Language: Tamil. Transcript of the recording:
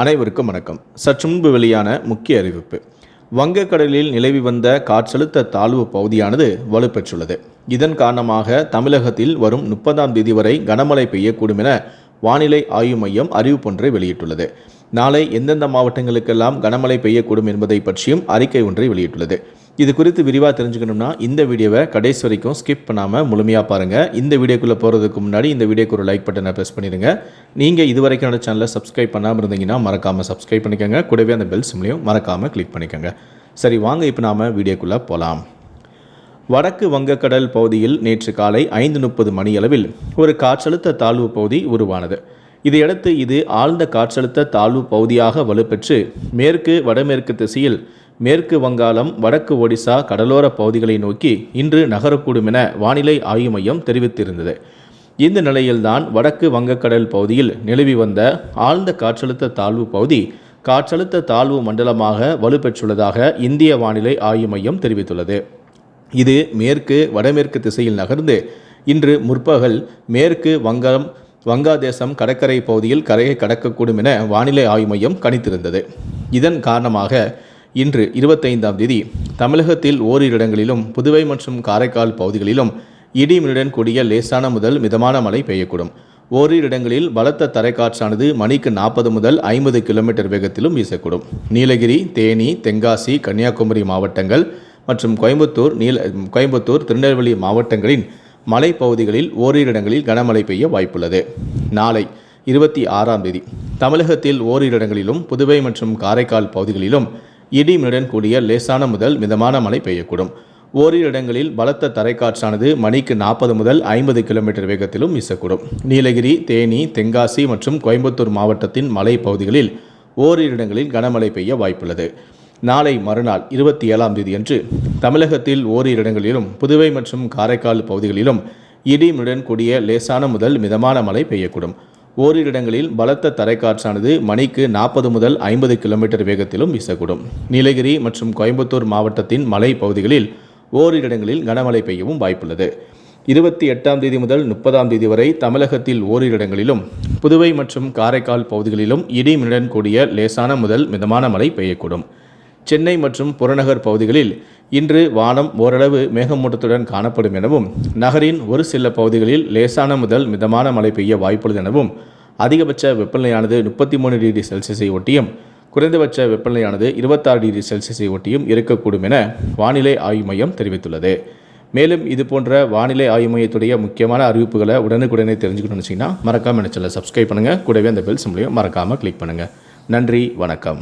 அனைவருக்கும் வணக்கம். சற்று முன்பு வெளியான முக்கிய அறிவிப்பு. வங்கக்கடலில் நிலவி வந்த காற்றழுத்த தாழ்வு பகுதியானது வலுப்பெற்றுள்ளது. இதன் காரணமாக தமிழகத்தில் வரும் முப்பதாம் தேதி வரை கனமழை பெய்யக்கூடும் என வானிலை ஆய்வு மையம் அறிவிப்பொன்றை வெளியிட்டுள்ளது. நாளை எந்தெந்த மாவட்டங்களுக்கெல்லாம் கனமழை பெய்யக்கூடும் என்பதை பற்றியும் அறிக்கை ஒன்றை வெளியிட்டுள்ளது. இது குறித்து விரிவாக தெரிஞ்சுக்கணும்னா இந்த வீடியோவை கடைசி வரைக்கும் ஸ்கிப் பண்ணாமல் முழுமையாக பாருங்கள் இந்த வீடியோக்குள்ளே போகிறதுக்கு முன்னாடி இந்த வீடியோக்கு ஒரு லைக் பட்டனை ப்ரெஸ் பண்ணிடுங்க. நீங்கள் இது வரைக்கும் என்னோட சேனலை சப்ஸ்கிரைப் பண்ணாமல் இருந்தீங்கன்னா மறக்காமல் சப்ஸ்கிரைப் பண்ணிக்கோங்க. கூடவே அந்த பெல் சிம்லையும் மறக்காமல் கிளிக் பண்ணிக்கோங்க. சரி வாங்க இப்போ நாம் வீடியோக்குள்ளே போகலாம் வடக்கு வங்கக்கடல் பகுதியில் நேற்று காலை ஐந்து முப்பது மணியளவில் ஒரு காற்றழுத்த தாழ்வு பகுதி உருவானது. இதையடுத்து இது ஆழ்ந்த காற்றழுத்த தாழ்வு பகுதியாக வலுப்பெற்று மேற்கு வடமேற்கு திசையில் மேற்கு வங்காளம் வடக்கு ஒடிசா கடலோர பகுதிகளை நோக்கி இன்று நகரக்கூடும் என வானிலை ஆய்வு மையம் தெரிவித்திருந்தது. இந்த நிலையில்தான் வடக்கு வங்கக்கடல் பகுதியில் நிலவி வந்த ஆழ்ந்த காற்றழுத்த தாழ்வு பகுதி காற்றழுத்த தாழ்வு மண்டலமாக வலுப்பெற்றுள்ளதாக இந்திய வானிலை ஆய்வு மையம் தெரிவித்துள்ளது. இது மேற்கு வடமேற்கு திசையில் நகர்ந்து இன்று முற்பகல் மேற்கு வங்கம் வங்காதேசம் கடற்கரை பகுதியில் கரையை கடக்கக்கூடும் என வானிலை ஆய்வு மையம் கணித்திருந்தது. இதன் காரணமாக இன்று இருபத்தைந்தாம் தேதி தமிழகத்தில் ஓரிரு இடங்களிலும் புதுவை மற்றும் காரைக்கால் பகுதிகளிலும் இடிமின்னுடன் கூடிய லேசான முதல் மிதமான மழை பெய்யக்கூடும். ஓரிரு இடங்களில் பலத்த தரைக்காற்றானது மணிக்கு நாற்பது முதல் ஐம்பது கிலோமீட்டர் வேகத்திலும் வீசக்கூடும். நீலகிரி தேனி தென்காசி கன்னியாகுமரி மாவட்டங்கள் மற்றும் கோயம்புத்தூர் நீல கோயம்புத்தூர் திருநெல்வேலி மாவட்டங்களின் மலைப்பகுதிகளில் ஓரிரு இடங்களில் கனமழை பெய்ய வாய்ப்புள்ளது. நாளை இருபத்தி ஆறாம் தேதி தமிழகத்தில் ஓரிரு இடங்களிலும் புதுவை மற்றும் காரைக்கால் பகுதிகளிலும் இடிமிடன் கூடிய லேசான முதல் மிதமான மழை பெய்யக்கூடும். ஓரிரு இடங்களில் பலத்த தரைக்காற்றானது மணிக்கு நாற்பது முதல் ஐம்பது கிலோமீட்டர் வேகத்திலும் வீசக்கூடும். நீலகிரி தேனி தென்காசி மற்றும் கோயம்புத்தூர் மாவட்டத்தின் மலை பகுதிகளில் ஓரிரு இடங்களில் கனமழை பெய்ய வாய்ப்புள்ளது. நாளை மறுநாள் இருபத்தி ஏழாம் தேதியன்று தமிழகத்தில் ஓரிரு இடங்களிலும் புதுவை மற்றும் காரைக்கால் பகுதிகளிலும் இடிமுடன் கூடிய லேசான முதல் மிதமான மழை பெய்யக்கூடும். ஓரிரு இடங்களில் பலத்த தரைக்காற்றானது மணிக்கு நாற்பது முதல் ஐம்பது கிலோமீட்டர் வேகத்திலும் வீசக்கூடும். நீலகிரி மற்றும் கோயம்புத்தூர் மாவட்டத்தின் மலை பகுதிகளில் ஓரிரு இடங்களில் கனமழை பெய்யவும் வாய்ப்புள்ளது. இருபத்தி எட்டாம் தேதி முதல் முப்பதாம் தேதி வரை தமிழகத்தில் ஓரிரு இடங்களிலும் புதுவை மற்றும் காரைக்கால் பகுதிகளிலும் இடிமின்னுடன் கூடிய லேசான முதல் மிதமான மழை பெய்யக்கூடும். சென்னை மற்றும் புறநகர் பகுதிகளில் இன்று வானம் ஓரளவு மேகமூட்டத்துடன் காணப்படும் எனவும் நகரின் ஒரு சில பகுதிகளில் லேசான முதல் மிதமான மழை பெய்ய வாய்ப்புள்ளது எனவும் அதிகபட்ச வெப்பநிலையானது முப்பத்தி மூணு டிகிரி செல்சியஸை ஒட்டியும் குறைந்தபட்ச வெப்பநிலையானது இருபத்தாறு டிகிரி செல்சியஸை ஒட்டியும் இருக்கக்கூடும் என வானிலை ஆய்வு மையம் தெரிவித்துள்ளது. மேலும் இது போன்ற வானிலை ஆய்வு மையத்துடைய முக்கியமான அறிவிப்புகளை உடனுக்குடனே தெரிஞ்சுக்கணும்னு வச்சிங்கன்னா மறக்காமல் நினச்சல சப்ஸ்கிரைப் பண்ணுங்கள் கூடவே அந்த பெல் சிம்லையும் மறக்காமல் கிளிக் பண்ணுங்கள் நன்றி வணக்கம்.